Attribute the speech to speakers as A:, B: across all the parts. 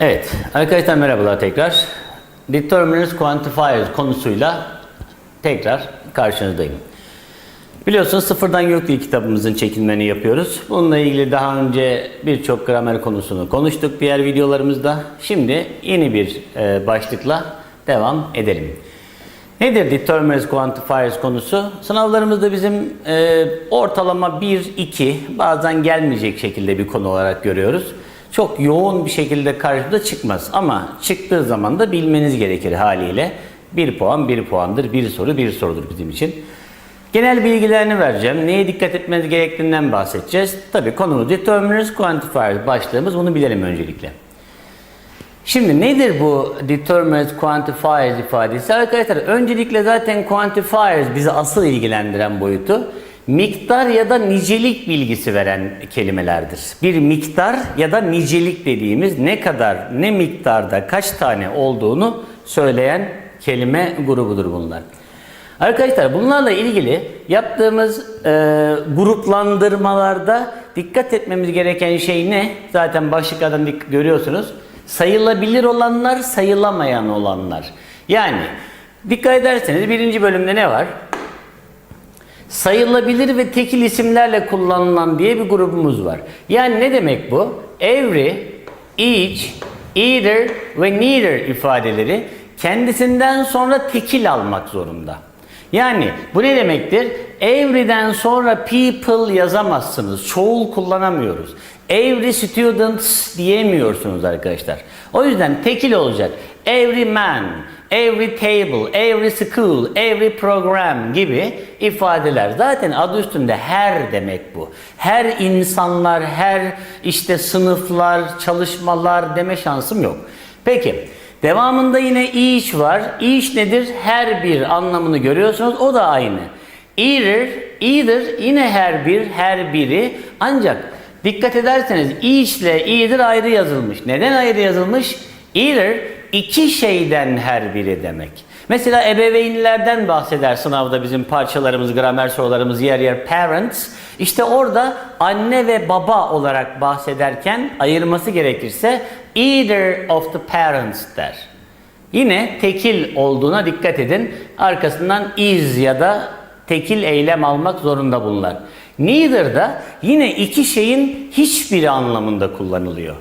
A: Evet, arkadaşlar merhabalar tekrar. Determinants Quantifiers konusuyla tekrar karşınızdayım. Biliyorsunuz Sıfırdan Yok diye kitabımızın çekilmeni yapıyoruz. Bununla ilgili daha önce birçok gramer konusunu konuştuk diğer videolarımızda. Şimdi yeni bir e, başlıkla devam edelim. Nedir Determinants Quantifiers konusu? Sınavlarımızda bizim e, ortalama 1-2 bazen gelmeyecek şekilde bir konu olarak görüyoruz. Çok yoğun bir şekilde karşımıza çıkmaz ama çıktığı zaman da bilmeniz gerekir haliyle. 1 puan 1 puandır, bir soru bir sorudur bizim için. Genel bilgilerini vereceğim. Neye dikkat etmeniz gerektiğinden bahsedeceğiz. Tabii konumuz Determinants Quantifiers başlığımız bunu bilelim öncelikle. Şimdi nedir bu determinants quantifiers ifadesi? Arkadaşlar öncelikle zaten quantifiers bizi asıl ilgilendiren boyutu miktar ya da nicelik bilgisi veren kelimelerdir. Bir miktar ya da nicelik dediğimiz ne kadar, ne miktarda, kaç tane olduğunu söyleyen kelime grubudur bunlar. Arkadaşlar bunlarla ilgili yaptığımız e, gruplandırmalarda dikkat etmemiz gereken şey ne? Zaten başlıklardan görüyorsunuz. Sayılabilir olanlar, sayılamayan olanlar. Yani dikkat ederseniz birinci bölümde ne var? Sayılabilir ve tekil isimlerle kullanılan diye bir grubumuz var. Yani ne demek bu? Every, each, either ve neither ifadeleri kendisinden sonra tekil almak zorunda. Yani bu ne demektir? Every'den sonra people yazamazsınız. Çoğul kullanamıyoruz. Every students diyemiyorsunuz arkadaşlar. O yüzden tekil olacak. Every man, every table, every school, every program gibi ifadeler. Zaten adı üstünde her demek bu. Her insanlar, her işte sınıflar, çalışmalar deme şansım yok. Peki. Devamında yine each var. Each nedir? Her bir anlamını görüyorsunuz. O da aynı. Either, either yine her bir, her biri. Ancak dikkat ederseniz each ile either ayrı yazılmış. Neden ayrı yazılmış? Either iki şeyden her biri demek. Mesela ebeveynlerden bahseder sınavda bizim parçalarımız, gramer sorularımız yer yer parents. İşte orada anne ve baba olarak bahsederken ayırması gerekirse either of the parents der. Yine tekil olduğuna dikkat edin. Arkasından is ya da tekil eylem almak zorunda bunlar. Neither da yine iki şeyin hiçbiri anlamında kullanılıyor.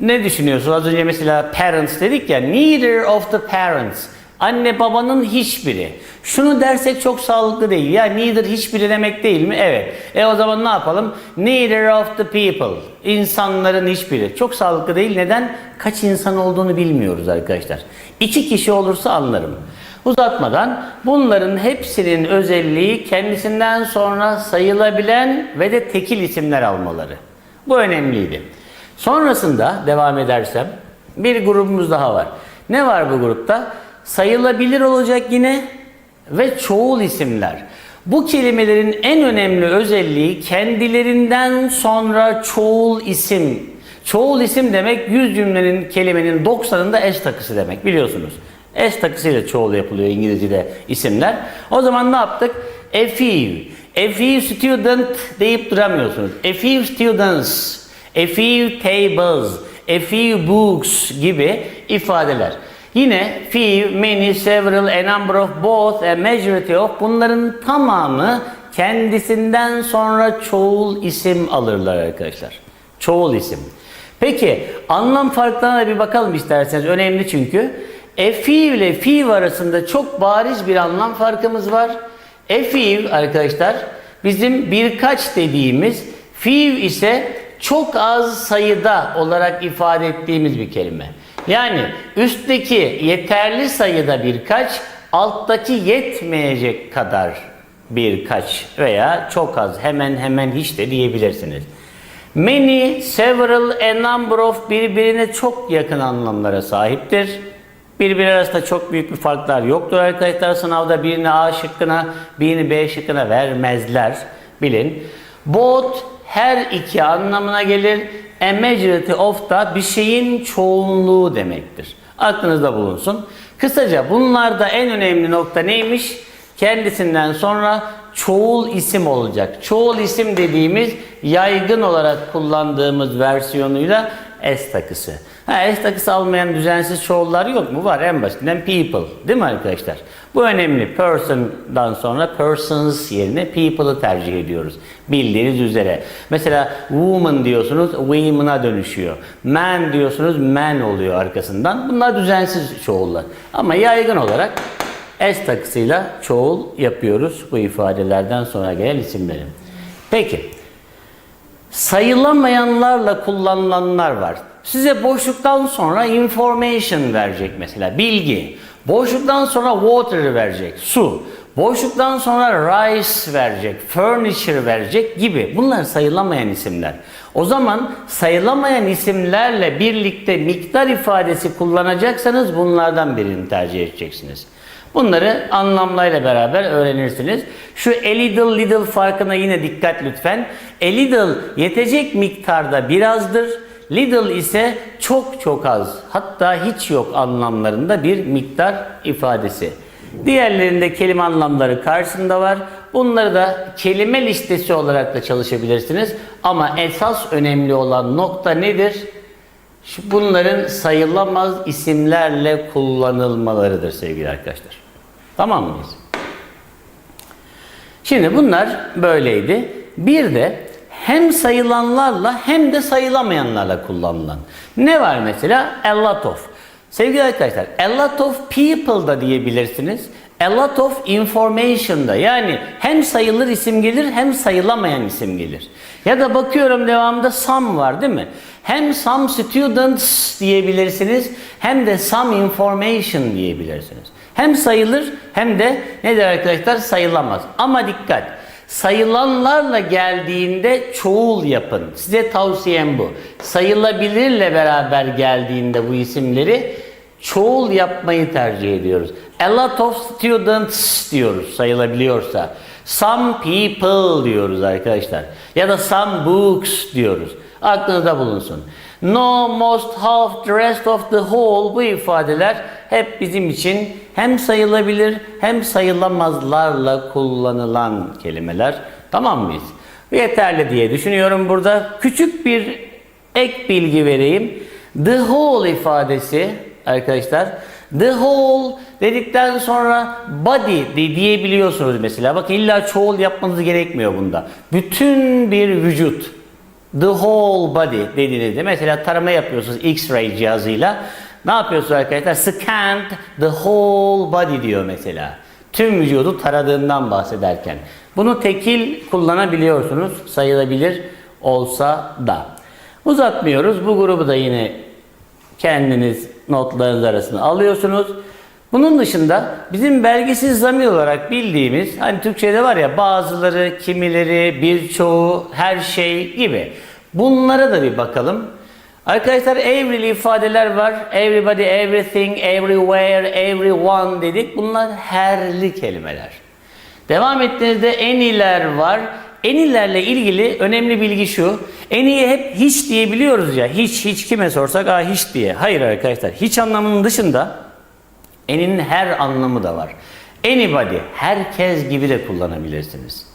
A: Ne düşünüyorsunuz? Az önce mesela parents dedik ya. Neither of the parents. Anne babanın hiçbiri. Şunu dersek çok sağlıklı değil. Ya neither hiçbiri demek değil mi? Evet. E o zaman ne yapalım? Neither of the people. İnsanların hiçbiri. Çok sağlıklı değil. Neden? Kaç insan olduğunu bilmiyoruz arkadaşlar. İki kişi olursa anlarım. Uzatmadan bunların hepsinin özelliği kendisinden sonra sayılabilen ve de tekil isimler almaları. Bu önemliydi. Sonrasında devam edersem bir grubumuz daha var. Ne var bu grupta? Sayılabilir olacak yine ve çoğul isimler. Bu kelimelerin en önemli özelliği kendilerinden sonra çoğul isim. Çoğul isim demek yüz cümlenin kelimenin 90'ında s takısı demek biliyorsunuz. S takısıyla çoğul yapılıyor İngilizce'de isimler. O zaman ne yaptık? A few. A few student deyip duramıyorsunuz. A few students. A few tables. A few books gibi ifadeler. Yine few, many, several, a number of, both, a majority of bunların tamamı kendisinden sonra çoğul isim alırlar arkadaşlar. Çoğul isim. Peki anlam farklarına bir bakalım isterseniz. Önemli çünkü. Few ile few arasında çok bariz bir anlam farkımız var. Few arkadaşlar bizim birkaç dediğimiz few ise çok az sayıda olarak ifade ettiğimiz bir kelime. Yani üstteki yeterli sayıda birkaç, alttaki yetmeyecek kadar birkaç veya çok az hemen hemen hiç de diyebilirsiniz. Many, several, a number of birbirine çok yakın anlamlara sahiptir. Birbiri arasında çok büyük bir farklar yoktur arkadaşlar. Sınavda birini A şıkkına, birini B şıkkına vermezler. Bilin. Both her iki anlamına gelir. A majority of da bir şeyin çoğunluğu demektir. Aklınızda bulunsun. Kısaca bunlarda en önemli nokta neymiş? Kendisinden sonra çoğul isim olacak. Çoğul isim dediğimiz yaygın olarak kullandığımız versiyonuyla S takısı. Ha, S takısı almayan düzensiz çoğullar yok mu? Var en basitinden people. Değil mi arkadaşlar? Bu önemli. Person'dan sonra persons yerine people'ı tercih ediyoruz. Bildiğiniz üzere. Mesela woman diyorsunuz women'a dönüşüyor. Man diyorsunuz man oluyor arkasından. Bunlar düzensiz çoğullar. Ama yaygın olarak S takısıyla çoğul yapıyoruz bu ifadelerden sonra gelen isimlerin. Peki sayılamayanlarla kullanılanlar var. Size boşluktan sonra information verecek mesela bilgi. Boşluktan sonra water verecek su. Boşluktan sonra rice verecek, furniture verecek gibi. Bunlar sayılamayan isimler. O zaman sayılamayan isimlerle birlikte miktar ifadesi kullanacaksanız bunlardan birini tercih edeceksiniz. Bunları anlamlarıyla beraber öğrenirsiniz. Şu a little little farkına yine dikkat lütfen. A little yetecek miktarda birazdır. Little ise çok çok az hatta hiç yok anlamlarında bir miktar ifadesi. Diğerlerinde kelime anlamları karşısında var. Bunları da kelime listesi olarak da çalışabilirsiniz. Ama esas önemli olan nokta nedir? Bunların sayılamaz isimlerle kullanılmalarıdır sevgili arkadaşlar. Tamam mıyız? Şimdi bunlar böyleydi. Bir de hem sayılanlarla hem de sayılamayanlarla kullanılan. Ne var mesela? A lot of. Sevgili arkadaşlar, a lot of people da diyebilirsiniz. A lot of information da yani hem sayılır isim gelir hem sayılamayan isim gelir. Ya da bakıyorum devamında some var değil mi? Hem some students diyebilirsiniz hem de some information diyebilirsiniz. Hem sayılır hem de nedir arkadaşlar sayılamaz. Ama dikkat sayılanlarla geldiğinde çoğul yapın. Size tavsiyem bu. Sayılabilirle beraber geldiğinde bu isimleri çoğul yapmayı tercih ediyoruz. A lot of students diyoruz sayılabiliyorsa. Some people diyoruz arkadaşlar. Ya da some books diyoruz. Aklınızda bulunsun. No, most, half, the rest of the whole bu ifadeler hep bizim için hem sayılabilir hem sayılamazlarla kullanılan kelimeler. Tamam mıyız? Yeterli diye düşünüyorum burada. Küçük bir ek bilgi vereyim. The whole ifadesi arkadaşlar The whole dedikten sonra body de diyebiliyorsunuz mesela. Bakın illa çoğul yapmanız gerekmiyor bunda. Bütün bir vücut. The whole body dediğinizde mesela tarama yapıyorsunuz X-ray cihazıyla. Ne yapıyorsunuz arkadaşlar? Scanned the whole body diyor mesela. Tüm vücudu taradığından bahsederken. Bunu tekil kullanabiliyorsunuz. Sayılabilir olsa da. Uzatmıyoruz. Bu grubu da yine kendiniz notlarınız arasına alıyorsunuz. Bunun dışında bizim belgesiz zamir olarak bildiğimiz hani Türkçe'de var ya bazıları, kimileri, birçoğu, her şey gibi. Bunlara da bir bakalım. Arkadaşlar every'li ifadeler var. Everybody, everything, everywhere, everyone dedik. Bunlar herli kelimeler. Devam ettiğinizde eniler var. Enilerle ilgili önemli bilgi şu. Eniye hep hiç diyebiliyoruz ya. Hiç, hiç kime sorsak aa hiç diye. Hayır arkadaşlar. Hiç anlamının dışında eninin her anlamı da var. Anybody, herkes gibi de kullanabilirsiniz.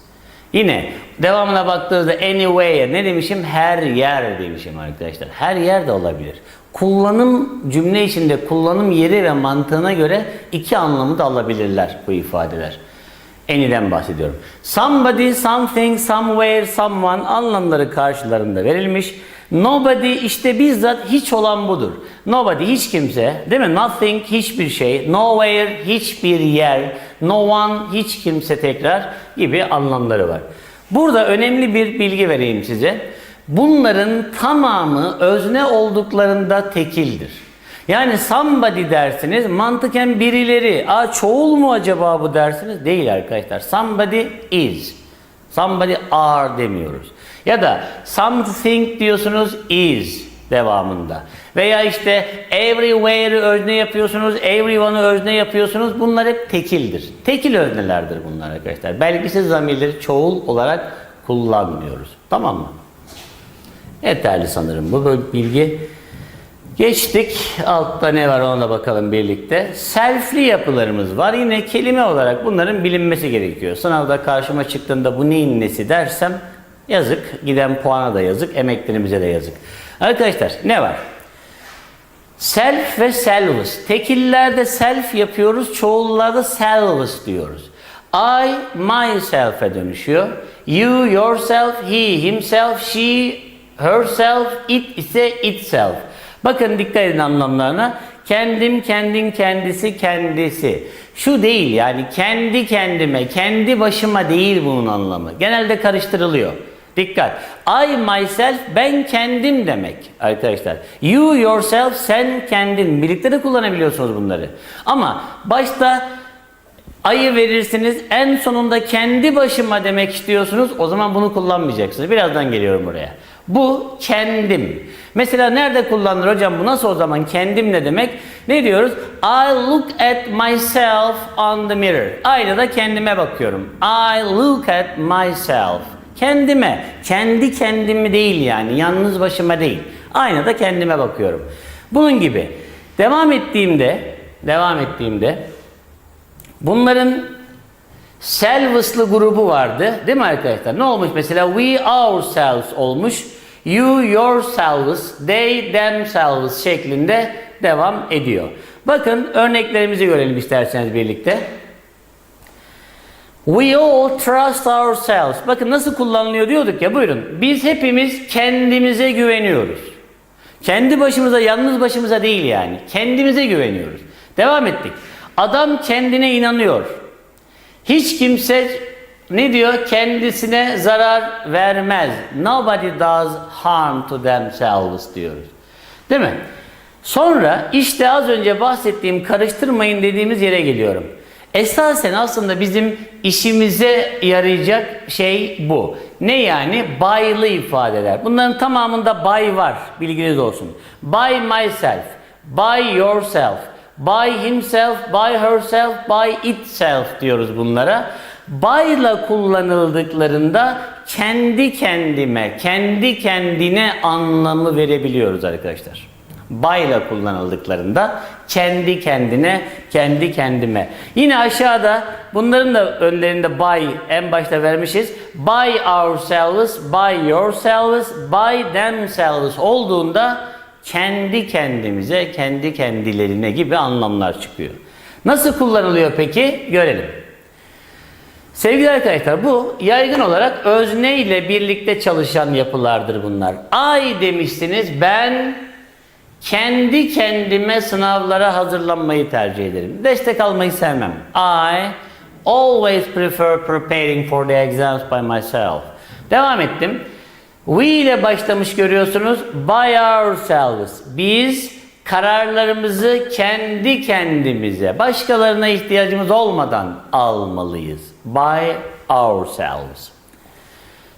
A: Yine devamına baktığınızda anywhere ne demişim? Her yer demişim arkadaşlar. Her yer de olabilir. Kullanım cümle içinde kullanım yeri ve mantığına göre iki anlamı da alabilirler bu ifadeler. Any'den bahsediyorum. Somebody, something, somewhere, someone anlamları karşılarında verilmiş. Nobody işte bizzat hiç olan budur. Nobody hiç kimse, değil mi? Nothing hiçbir şey, nowhere hiçbir yer, no one hiç kimse tekrar gibi anlamları var. Burada önemli bir bilgi vereyim size. Bunların tamamı özne olduklarında tekildir. Yani somebody dersiniz mantıken birileri. Aa çoğul mu acaba bu dersiniz? Değil arkadaşlar. Somebody is. Somebody are demiyoruz. Ya da something diyorsunuz is devamında. Veya işte everywhere'ı özne yapıyorsunuz, everyone'ı özne yapıyorsunuz. Bunlar hep tekildir. Tekil öznelerdir bunlar arkadaşlar. Belgisiz zamirleri çoğul olarak kullanmıyoruz. Tamam mı? Yeterli sanırım bu bilgi. Geçtik. Altta ne var ona bakalım birlikte. Selfli yapılarımız var. Yine kelime olarak bunların bilinmesi gerekiyor. Sınavda karşıma çıktığında bu neyin nesi dersem Yazık. Giden puana da yazık. Emeklerimize de yazık. Arkadaşlar ne var? Self ve selves. Tekillerde self yapıyoruz, çoğullarda selves diyoruz. I, myself'e dönüşüyor. You, yourself, he, himself, she, herself, it ise itself. Bakın dikkat edin anlamlarına. Kendim, kendin, kendisi, kendisi. Şu değil yani kendi kendime, kendi başıma değil bunun anlamı. Genelde karıştırılıyor. Dikkat. I myself ben kendim demek arkadaşlar. You yourself sen kendin. Birlikte de kullanabiliyorsunuz bunları. Ama başta ayı verirsiniz en sonunda kendi başıma demek istiyorsunuz o zaman bunu kullanmayacaksınız. Birazdan geliyorum buraya. Bu kendim. Mesela nerede kullanılır hocam bu nasıl o zaman kendim ne demek? Ne diyoruz? I look at myself on the mirror. Aynada kendime bakıyorum. I look at myself. Kendime, kendi kendimi değil yani, yalnız başıma değil. Aynada kendime bakıyorum. Bunun gibi. Devam ettiğimde, devam ettiğimde bunların selvis'lı grubu vardı. Değil mi arkadaşlar? Ne olmuş mesela? We ourselves olmuş. You yourselves, they themselves şeklinde devam ediyor. Bakın örneklerimizi görelim isterseniz birlikte. We all trust ourselves. Bakın nasıl kullanılıyor diyorduk ya buyurun. Biz hepimiz kendimize güveniyoruz. Kendi başımıza, yalnız başımıza değil yani. Kendimize güveniyoruz. Devam ettik. Adam kendine inanıyor. Hiç kimse ne diyor? Kendisine zarar vermez. Nobody does harm to themselves diyoruz. Değil mi? Sonra işte az önce bahsettiğim karıştırmayın dediğimiz yere geliyorum. Esasen aslında bizim işimize yarayacak şey bu. Ne yani? By'lı ifadeler. Bunların tamamında by var. Bilginiz olsun. By myself, by yourself, by himself, by herself, by itself diyoruz bunlara. By'la kullanıldıklarında kendi kendime, kendi kendine anlamı verebiliyoruz arkadaşlar. By'la kullanıldıklarında kendi kendine, kendi kendime. Yine aşağıda bunların da önlerinde by en başta vermişiz. By ourselves, by yourselves, by themselves olduğunda kendi kendimize, kendi kendilerine gibi anlamlar çıkıyor. Nasıl kullanılıyor peki? Görelim. Sevgili arkadaşlar bu yaygın olarak özne ile birlikte çalışan yapılardır bunlar. I demişsiniz ben kendi kendime sınavlara hazırlanmayı tercih ederim. Destek almayı sevmem. I always prefer preparing for the exams by myself. Devam ettim. We ile başlamış görüyorsunuz. By ourselves. Biz kararlarımızı kendi kendimize, başkalarına ihtiyacımız olmadan almalıyız. By ourselves.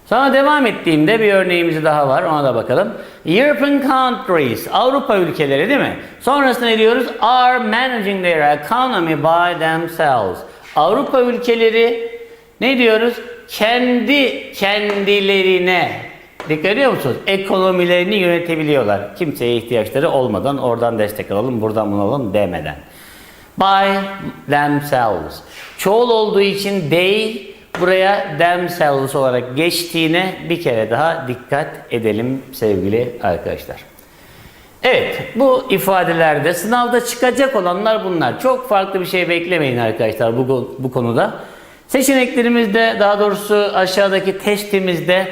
A: Sonra devam ettiğimde bir örneğimiz daha var. Ona da bakalım. European countries, Avrupa ülkeleri değil mi? Sonrasında ne diyoruz? Are managing their economy by themselves. Avrupa ülkeleri ne diyoruz? Kendi kendilerine Dikkat ediyor musunuz? Ekonomilerini yönetebiliyorlar. Kimseye ihtiyaçları olmadan oradan destek alalım, buradan bunu alalım demeden. By themselves. Çoğul olduğu için they buraya themselves olarak geçtiğine bir kere daha dikkat edelim sevgili arkadaşlar. Evet, bu ifadelerde sınavda çıkacak olanlar bunlar. Çok farklı bir şey beklemeyin arkadaşlar bu, bu konuda. Seçeneklerimizde, daha doğrusu aşağıdaki testimizde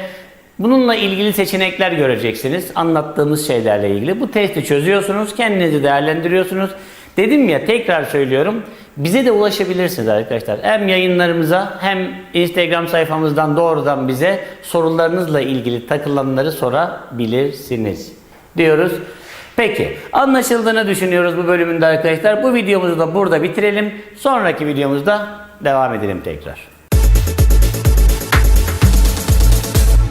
A: bununla ilgili seçenekler göreceksiniz. Anlattığımız şeylerle ilgili. Bu testi çözüyorsunuz, kendinizi değerlendiriyorsunuz. Dedim ya tekrar söylüyorum. Bize de ulaşabilirsiniz arkadaşlar. Hem yayınlarımıza hem Instagram sayfamızdan doğrudan bize sorularınızla ilgili takılanları sorabilirsiniz. Diyoruz. Peki anlaşıldığını düşünüyoruz bu bölümünde arkadaşlar. Bu videomuzu da burada bitirelim. Sonraki videomuzda devam edelim tekrar.